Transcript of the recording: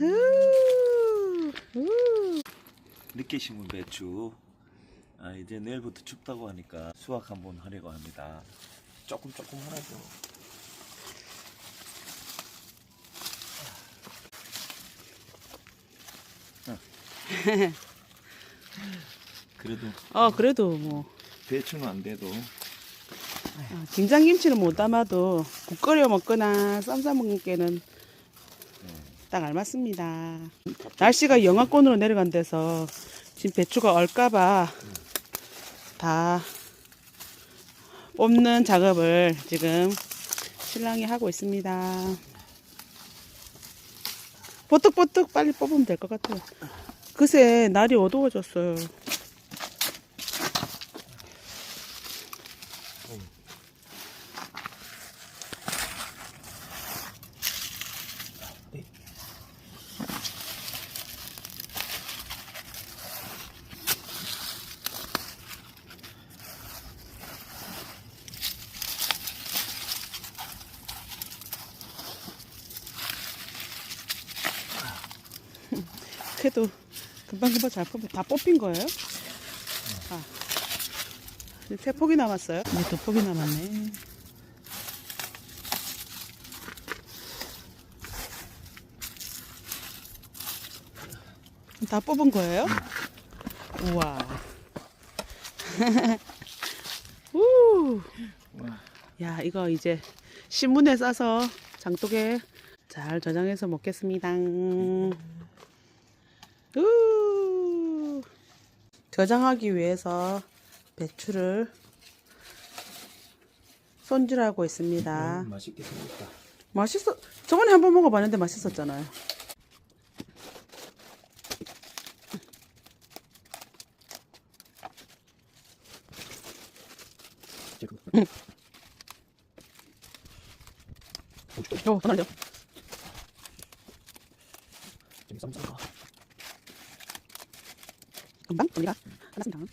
우, 우. 늦게 심은 배추. 아, 이제 내일부터 춥다고 하니까 수확 한번 하려고 합니다. 조금 조금 하라고. 그래도 어 그래도 뭐 배추는 안 돼도 어, 김장김치는 못 담아도 국 끓여 먹거나 쌈싸 먹기에는 딱 알맞습니다. 날씨가 영하권으로 내려간 데서 지금 배추가 얼까봐 다 뽑는 작업을 지금 신랑이 하고 있습니다. 뽀득뽀득 빨리 뽑으면 될 것 같아요. 그새 날이 어두워졌어요. 그래도 금방금방 잘 뽑혀. 다 뽑힌 거예요? 아. 이제 세 폭이 남았어요? 이제 두 폭이 남았네. 다 뽑은 거예요? 우와. 우. 와, 야, 이거 이제 신문에 싸서 장독에 잘 저장해서 먹겠습니다. 우. 저장하기 위해서 배추를 손질하고 있습니다. 음, 맛있게 생겼다. 맛있어. 저번에 한번 먹어봤는데 맛있었잖아요. 어, 하나요. 좀 쌈싸가. 금방 우리가 하나씩 당.